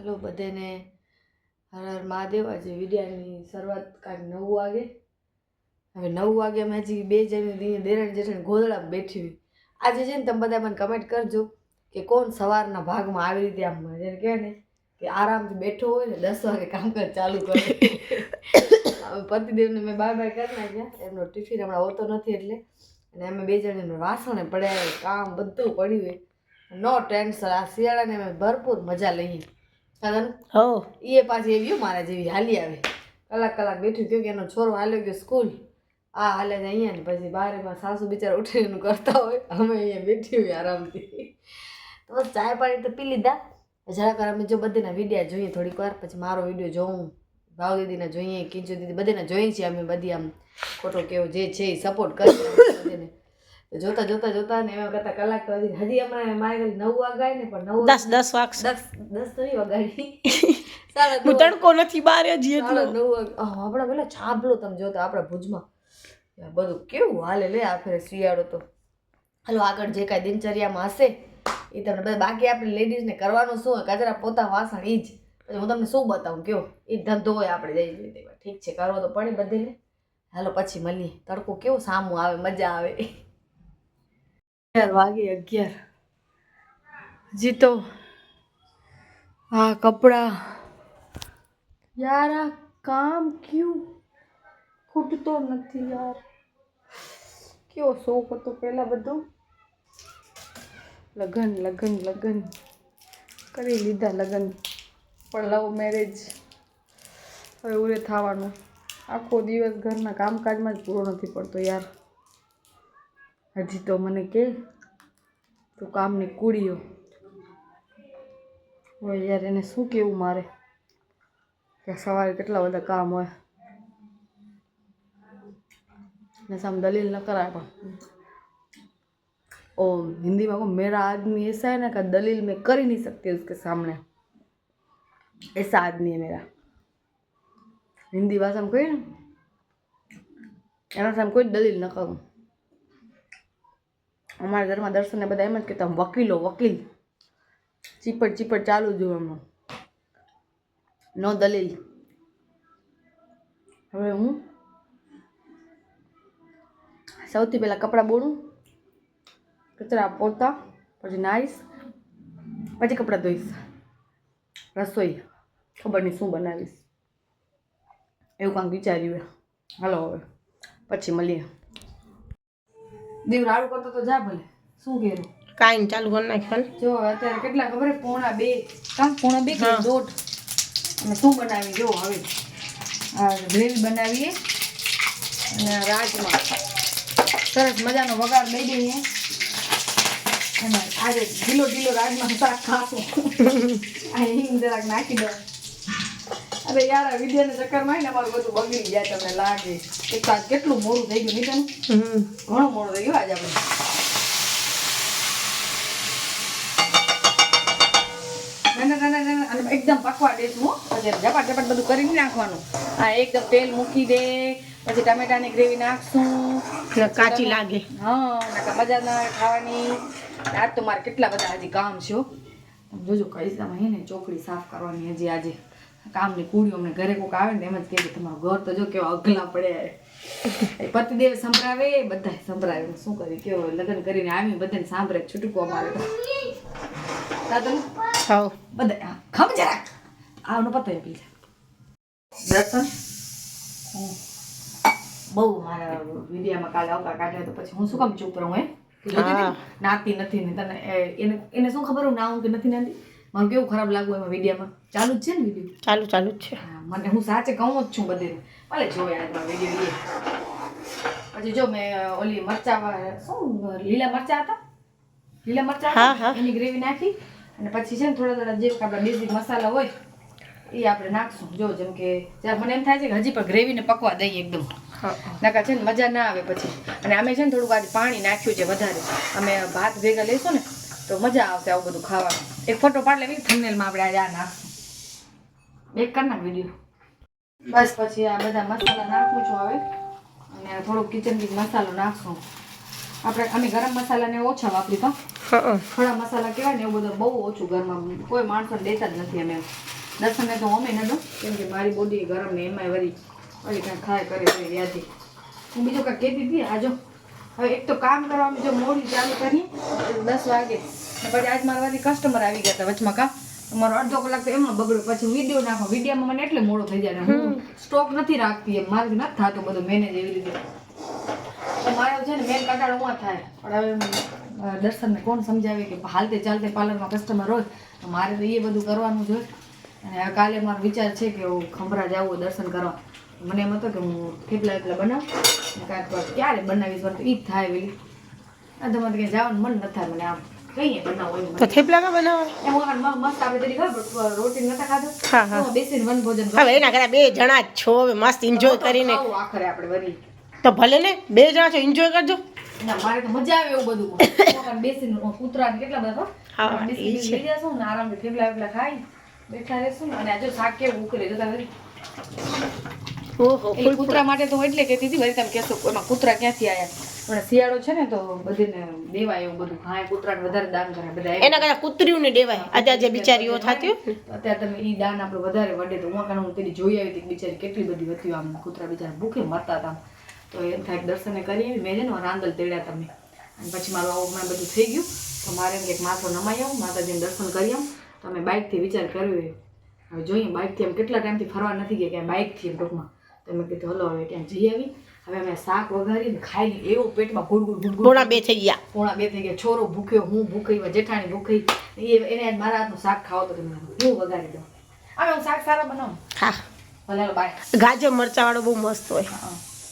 હાલો બધાને. હર હર મહાદેવ. આજે વિડિયાની શરૂઆત કાંઈક નવ વાગે. હવે નવ વાગે અમે હજી બે જણી દી- જેઠણ ગોદડામાં બેઠી હોય. આજે છે ને તમે બધા મને કમેન્ટ કરજો કે કોણ સવારના ભાગમાં આવી રીતે આમ જેને કહે ને કે આરામથી બેઠો હોય ને દસ વાગે કામકાજ ચાલુ કરે. પતિદેવને મેં બાય બાય કરી નાખ્યા. એમનો ટિફિન હમણાં હોતો નથી એટલે. અને અમે બે જણીને વાસણે પડ્યા, કામ બધું પડ્યું હોય. નો ટેન્શન આ શિયાળાને અમે ભરપૂર મજા લઈએ. હો. એ પાછી એવી મારા જેવી હાલી આવે. કલાક કલાક બેઠું કયો કે એનો છોરો હાલ્યો ગયો સ્કૂલ. આ હાલે જ અહીંયા ને પછી બારેમાં સાસુ બિચારા ઉઠીને એનું કરતા હોય. અમે અહીંયા બેઠી હોય આરામથી. તો બસ ચાય પાણી તો પી લીધા. જરાક અમે જો બધીના વિડીયા જોઈએ થોડીક વાર. પછી મારો વીડિયો જોઉં. ભાવ દીદીના જોઈએ કિંચુ દીદી બધીને જોઈએ છીએ અમે બધી આમ. ખોટો કેવો જે છે એ સપોર્ટ કરીએ બધાને. જોતા જોતા જોતા ને એમાં કરતા કલાક તો હજી હજી હમણાં મારે નવ વાગાય ને પણ નવ દસ દસ વાગશે. દસ દસ તો નહીં વગાડી. હું તડકો નથી બહાર હજી એટલો. નવ વાગ આપણા પેલા છાબલો તમે જોતા આપણા ભુજમાં. બધું કેવું હાલે લે આ ફેરે શિયાળો તો. હાલો આગળ જે કાંઈ દિનચર્યામાં હશે એ તમને બધા બાકી આપણે લેડીઝને કરવાનું શું હોય કચરા પોતા વાસણ એ જ. હું તમને શું બતાવું કયો? એ ધંધો હોય આપણે જઈ જોઈએ ઠીક છે કરવો તો પડે બધીને. હાલો પછી મળીએ. તડકો કેવો સામું આવે મજા આવે. અગિયાર વાગે, અગિયાર. હજી તો હા કપડાં યાર આ કામ ક્યું? ખૂટતો નથી યાર. કેવો શોખ હતો પહેલાં બધું. લગન લગન લગન. કરી લીધા લગન. પણ લવ મેરેજ હવે ઉરે થવાનું. આખો દિવસ ઘરના કામકાજમાં જ પૂરો નથી પડતો યાર. હજી તો મને કે તું કામની કુડીઓ હવે યાર એને શું કેવું મારે કે સવારે કેટલા બધા કામ હોય ને સામે દલીલ ન કરાય પણ ओ हिंदी में को मेरा आदमी ऐसा है ना कि दलील में कर ही नहीं सकती उसके सामने ऐसा आदमी है मेरा हिंदी भाषा में कोई ને એના સામે કોઈ દલીલ ન કરું અમારા ઘરમાં દર્શનને બધા એમ જ કહેતા વકીલો, વકીલ. ચીપડ ચીપડ ચાલુ જ એમાં. નો દલીલ. હવે હું? સૌથી પહેલાં કપડાં બોળું કચરા પોતા, પછી નાહીશ પછી કપડાં ધોઈશ. રસોઈ. ખબર નહીં શું બનાવીશ. એવું કાંઈક વિચાર્યું હાલો હવે, પછી મળીએ. દેવ રાડું કરતો તો જા ભલે. શું કેરું કાઈ ચાલુ કરી નાખ્યું જો અત્યારે કેટલા ખબર? પોણા બે. કામ પોણા બે કે દોઢ? અને શું બનાવી જો હવે. આ ગ્રેવી બનાવીએ. અને રાજમાં સરસ મજાનો વઘાર લઈ દઈએ. અને આજે ઢીલો ઢીલો રાજમાં શાક ખાશું. આ હિંગ જરાક નાખી દો અરે યાર આ વિદ્યાના ચક્કરમાં ને અમારું બધું બગડી જાય તમને લાગે. એક તો કેટલું મોડું થઈ ગયું નહીં ઘણું મોડું થઈ ગયું આજે આપણે. ના, ના, ના, ના, ના, અને એકદમ પકવા દેશું ઝપાટ ઝપાટ બધું કરીને નાખવાનું. હા એકદમ તેલ મૂકી દે પછી ટમેટાની ગ્રેવી નાખશું. કાચી લાગે. હા મજા ના ખાવાની. આજ તો મારે કેટલા બધા હજી કામ છે જોજો કઈ હે ને ચોકડી સાફ કરવાની હજી આજે. કામની કુડીઓ અમને ઘરે કોક આવે ને એમ જ કહે કે તમારું ઘર તો જો કેવા અગલા પડે પતિદેવ સંભળાવે બધા સંભળાવે. શું કરી? કેવો લગ્ન કરીને આવી બધાને સાંભળે છૂટકો અમારે તો. બધા ખમ જરા. આવનો પતો એ પીલા દર્શન? બહુ મારા વિડિયામાં કાલે આવતા કાઢ્યા તો પછી હું શું કામ ચૂપ રહું? હા. નાતી નથી ને તને એને એને શું ખબર હું ના હું કે નથી નાતી? મારું કેવું ખરાબ લાગુ એમાં વિડીયામાં? ચાલુ જ છે ને વીડિયો? ચાલુ ચાલુ જ છે. મને હું સાચે કહું જ છું બધે ભલે જોયા આજમાં વીડિયો પછી જો મેં ઓલી મરચા શું લીલા મરચા હતા? લીલા મરચા. એની ગ્રેવી નાખી અને પછી છે ને થોડા થોડા જે આપણા બેઝિક મસાલા હોય એ આપણે નાખશું. જો જેમ કે જ્યારે મને એમ થાય છે કે હજી પણ ગ્રેવીને પકવા દઈએ એકદમ. નાખા છે ને મજા ના આવે પછી. અને અમે છે ને થોડુંક આજે પાણી નાખ્યું છે વધારે. અમે ભાત ભેગા લઈશું ને તો મજા આવશે આવું બધું ખાવાનું. એક ફોટો પાડ લેવી થંબનેલમાં આપણે આજે આ નાખશું. એક કર નાખ વીડિયો બસ પછી આ બધા મસાલા નાખું છું હવે. અને થોડોક કિચન કિંગ મસાલો નાખશું. આપણે અમે ગરમ મસાલાને ઓછા વાપરી તો. ખડા મસાલા કહેવાય ને એવું બધું બહુ ઓછું ઘરમાં કોઈ માણસોને દેતા જ નથી અમે. દર્શનને તો અમે ન દો કેમ કે મારી બોડી ગરમ ને એમાંય વળી વળી કાંઈ ખાય કરે વ્યાધી હું બીજું કાંઈ કહેતી હતી? આજો હવે એક તો કામ કરવામાં જો મોડી ચાલુ કરી દસ વાગે. પછી આજ મારા વાળી કસ્ટમર આવી ગયા હતા વચમાં કા. મારો અડધો કલાક તો એમાં બગડ્યો. પછી વીડિયો નાખો. વિડીયોમાં મને એટલે મોડો થઈ જાય હું સ્ટોક નથી રાખતી એમ. મારે નથી થતો બધું મેનેજ એવી રીતે. મારો છે ને મેન કંટાળો માં થાય. પણ હવે દર્શન દર્શનને કોણ સમજાવે કે હાલતે ચાલતે પાર્લરમાં કસ્ટમર હોય મારે તો એ બધું કરવાનું જોઈએ અને કાલે મારો વિચાર છે કે હું ખંભરા જાવું દર્શન કરવા. મને એમ હતો કે હું થેપલા વેપલા બનાવું. કાંઈક ક્યારે બનાવીશ તો ઈ જ થાય વેલી આ તમારે ક્યાં જવાનું મન ન થાય મને આમ કહીએ બનાવું તો થેપલા કા બનાવવા એમ વખત મસ્ત આપણે તેની ખબર રોટી નતા ખાધું? હા હા. બેસીને વન ભોજન હવે એના કરતા બે જણા છો હવે મસ્ત એન્જોય કરીને. આખરે આપણે વરી. તો ભલે ને બે જણા છો એન્જોય કરજો. ના મારે તો મજા આવે એવું બધું બેસીને કૂતરા કેટલા બધા. લઈ જશું ને આરામથી થેપલા વેપલા ખાઈ બેઠા રહેશું અને આજે શાક કેવું ઉકળે ખરી ઓહો કૂતરા માટે તો એટલે કહેતી હતી વળી તમે કહેશો એમાં કૂતરા ક્યાંથી આવ્યા પણ શિયાળો છે ને તો બધીને દેવાય એવું બધું. ખાય કૂતરાને વધારે દાન કરે બધા. એના કરતા કૂતરીઓને દેવાય. અત્યારે જે બિચારીઓ થતી અત્યારે તમે ઈ દાન આપણે વધારે વડે તો હું કારણે હું તેની જોઈ આવી હતી બિચારી કેટલી બધી હતી આમ કૂતરા બિચારા ભૂખે મરતા હતા. તો એમ થાય દર્શન કરી મેં છે ને રાંદલ તેડ્યા તમે. અને પછી મારું આવું મેં બધું થઈ ગયું. તો મારે એમ કે એક માથો નમાઈ આવું માતાજીને દર્શન કરી આવું. તો અમે બાઇકથી વિચાર કર્યો એ. હવે જોઈએ બાઇકથી એમ કેટલા ટાઈમથી ફરવા નથી ગયા કે બાઇકથી એમ ટૂંકમાં. તો મેં કીધું હલો હવે ક્યાંક જઈ આવી. હવે અમે શાક વઘારીને ખાઈ એવું પેટમાં ગુડ ગુડ ગુડ પોણા બે થઈ ગયા. પોણા બે થઈ ગયા. છોરો ભૂખ્યો હું ભૂખી જેઠાણી ભૂખી. એને મારા હાથનું શાક ખાવ તો હું વઘારી દઉં? હવે હું શાક સારા બનાવું. હા. ભલે બાય. ગાજર મરચા વાળો બહુ મસ્ત હોય.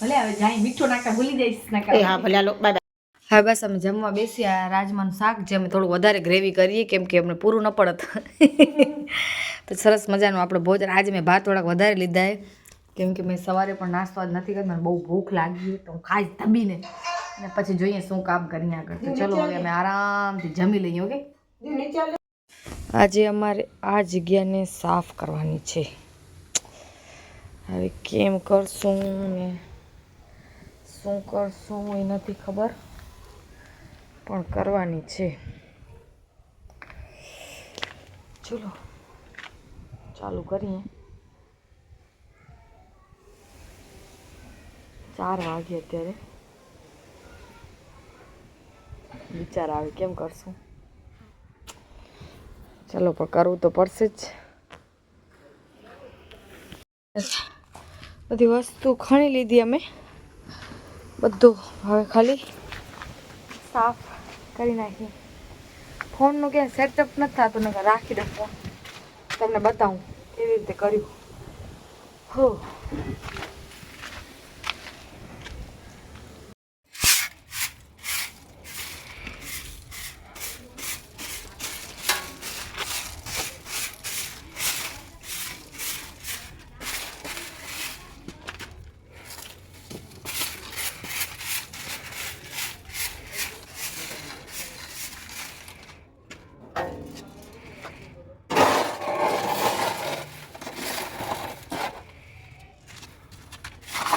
ભલે હવે જાય મીઠો નાખતા ભૂલી જઈશ નાખતા હા ભલે હાલો બાય હા બસ અમે જમવા બેસ્યા રાજમાનું શાક જે અમે થોડું વધારે ગ્રેવી કરીએ કેમ કે અમને પૂરું ન પડત. તો સરસ મજાનું આપણે ભોજન. આજે મેં ભાત થોડાક વધારે લીધા છે. કેમ કે મેં સવારે પણ નાસ્તો આજ નથી કર્યો, મને બહુ ભૂખ લાગી તો હું ખાઈ ધબીને. અને પછી જોઈએ શું કામ કરીએ આગળ. તો ચલો હવે અમે આરામથી જમી લઈએ, ઓકે? આજે અમારે આ જગ્યાને સાફ કરવાની છે. હવે કેમ કરશું ને શું કરશું એ નથી ખબર, પણ કરવાની છે. ચલો, ચાલુ કરીએ. ચાર વાગે અત્યારે. વિચાર આવે કેમ કરશું? ચલો, પણ કરવું તો પડશે જ. બધી વસ્તુ ખણી લીધી અમે. બધું હવે ખાલી સાફ કરી નાખીએ. ફોનનું ક્યાંય સેટઅપ નથી થતું ને રાખી દઉં તમને બતાવું કેવી રીતે કર્યું. હો.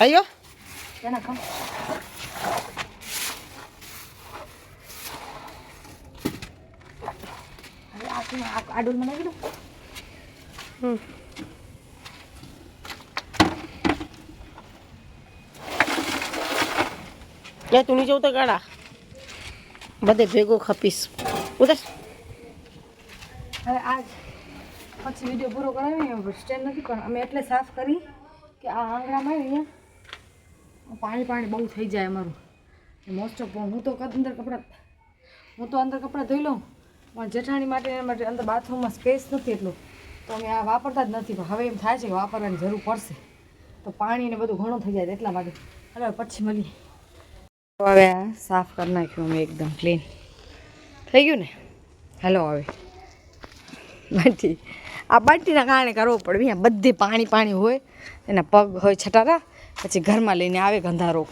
અયો એના ખમ હવે આ શું આ આ ડોલમાં નાખી દઉં હમ. યા તું નીચે ઉતર ગાડા બધે ભેગો ખપીશ ઉતર હવે આજ પછી વીડિયો પૂરો કરાવી સ્ટેન્ડ નથી પણ અમે એટલે સાફ કરી કે આ આંગણામાં અહીંયા પાણી પાણી બહુ થઈ જાય અમારું. મોસ્ટ ઓફ હું તો અંદર કપડાં હું તો અંદર કપડાં ધોઈ લઉં, પણ જેઠાણી માટે એના માટે અંદર બાથરૂમમાં સ્પેસ નથી એટલું. તો અમે આ વાપરતા જ નથી, પણ હવે એમ થાય છે કે વાપરવાની જરૂર પડશે. તો પાણી ને બધું ઘણું થઈ જાય એટલા માટે. હવે પછી મળીએ. હવે સાફ કરી નાખ્યું અમે એકદમ ક્લીન થઈ ગયું ને? હેલો હવે. બાટી આ બાટીના કારણે કરવો પડે. બધી પાણી પાણી હોય, એના પગ હોય, છટારા. પછી ઘરમાં લઈને આવે ગંધારો.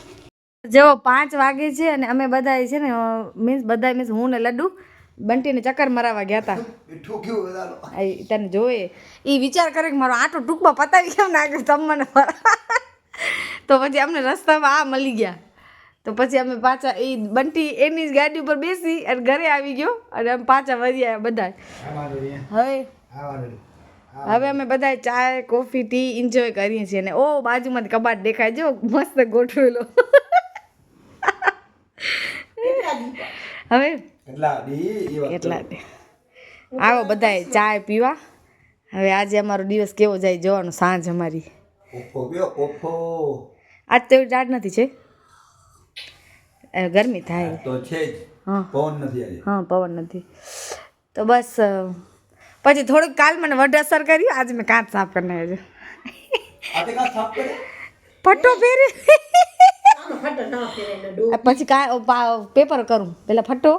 જેવો પાંચ વાગે છે અને અમે બધા છે ને મીન્સ બધા મીન્સ હું ને લડ્ડુ બંટીને ચક્કર મરાવા ગયા હતા તને જોયે એ વિચાર કરે કે મારો આટો ટૂંકમાં પતાવી કેમ નાખ્યો તમને મને તો પછી અમને રસ્તામાં આ મળી ગયા. તો પછી અમે પાછા એ બંટી એની જ ગાડી ઉપર બેસી અને ઘરે આવી ગયો અને અમે પાછા વર્યા આવ્યા બધા હવે હવે અમે બધા ચાય કોફી ટી એન્જોય કરીએ છીએ અને ઓ બાજુમાંથી કબાટ દેખાય. જો મસ્ત ગોઠવેલો. હવે? કેટલા આવો બધા ચાય પીવા. હવે આજે અમારો દિવસ કેવો જાય જોવાનો સાંજ અમારી. આજ તો એવી ટાઢ નથી છે. ગરમી થાય. તો છે જ. હા. પવન નથી હા પવન નથી. તો બસ પછી થોડુંક કાલ મને વડ અસર કર્યું આજે મેં કાચ સાફ કરી નાખ્યો આજે કા સાફ કરે ફટ્ટો પહેરી. ના ને પછી કા પા- પેપર કરું. પેલા ફટ્ટો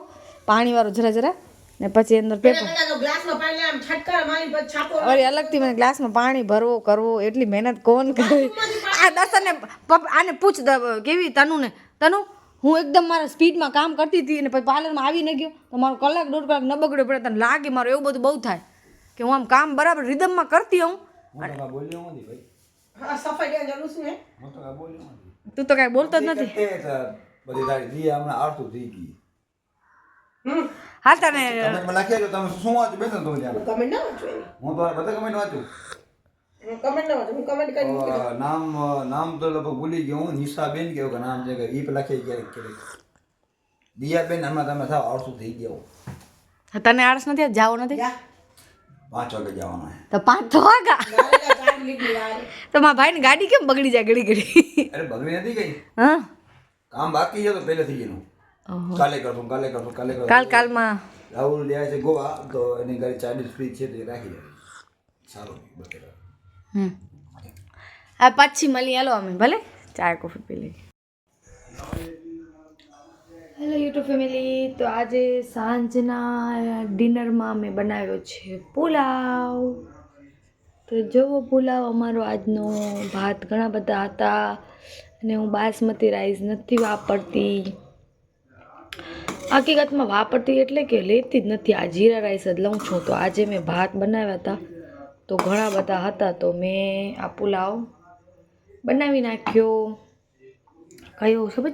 પાણીવાળો જરા જરા ને પછી અંદર પેપર. પેલા તો ગ્લાસમાં પાણી આમ છટકાર મારી પછી છાપો અરે અલગથી મને ગ્લાસમાં પાણી ભરવો કરવો એટલી મહેનત કોણ કરે? આ દર્શનને ને આને પૂછ દ- કેવી તનુને? તનુ હું એકદમ મારા સ્પીડમાં કામ કરતી હતી અને પછી પાર્લરમાં આવી ન ગયો તો મારો કલાક દોઢ કલાક ન બગડ્યો પડે તને લાગે મારું એવું બધું બહુ થાય. કે હું આમ કામ બરાબર રિધમમાં કરતી હોઉં. હું તો તો કાંઈ બોલ્યો તું તો કાંઈ બોલતો જ નથી. હા તને નામ નામ તો લગભગ ભૂલી ગયો હું નિશાબેન કેવું કે નામ છે કે ઈ પેલા લખી ક્યારેક ક્યારેક દિયાબેન હમણાં તમે થાવ આળસું થઈ ગયા તને આળસ નથી જાવ નથી? પાંચ વાગે જવાનું છે. તો પાંચ તો વાગા ગાડી ગાડી તો મારા ભાઈને ગાડી કેમ બગડી જાય ઘડી ઘડી અરે બગડી નથી ગઈ? હા. કામ બાકી છે તો પહેલેથી ઓહો. કાલે કરશું કાલે કરશું કાલે કરશું. કાલ કાલમાં? રાહુલ લે છે ગોવા તો એની ઘરે ચાઇનીઝ ફ્રી છે તે રાખી દે. સારું બટેટા હમ. આ પછી મળી હાલો અમે ભલે? ચા કોફી પી લઈએ. હેલો યુટ્યુબ ફેમિલી તો આજે સાંજના ડિનરમાં મેં બનાવ્યો છે પુલાવ. તો જુઓ પુલાવ અમારો આજનો ભાત. ઘણા બધા હતા અને હું બાસમતી રાઈસ નથી વાપરતી. હકીકતમાં વાપરતી એટલે કે લેતી જ નથી. આ જીરા રાઈસ જ લઉં છું. તો આજે મેં ભાત બનાવ્યા હતા. તો ઘણા બધા હતા. તો મેં આ પુલાવ બનાવી નાખ્યો. કયો? ખબર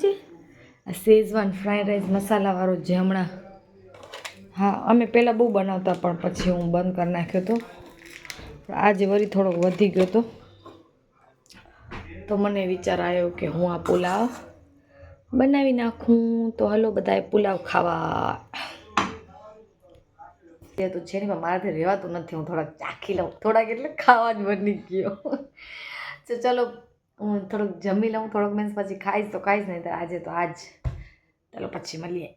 શેઝવાન ફ્રાઈડ રાઈસ મસાલાવાળો જે હા, અમે પહેલાં બહુ બનાવતા પણ પછી હું બંધ કરી નાખ્યો હતો આજે વળી થોડોક વધી ગયો હતો તો મને વિચાર આવ્યો કે હું આ પુલાવ બનાવી નાખું. તો હલો બધાએ પુલાવ ખાવા. તે તો છે ને મારાથી રહેવાતું નથી. હું થોડાક ચાખી લઉં. થોડાક એટલે ખાવા જ બની ગયો. તો ચલો હું થોડુંક જમી લઉં, થોડોક મીન્સ પછી ખાઈશ તો ખાઈશ નહીં તો આજે તો આજ. ચાલો પછી મળીએ.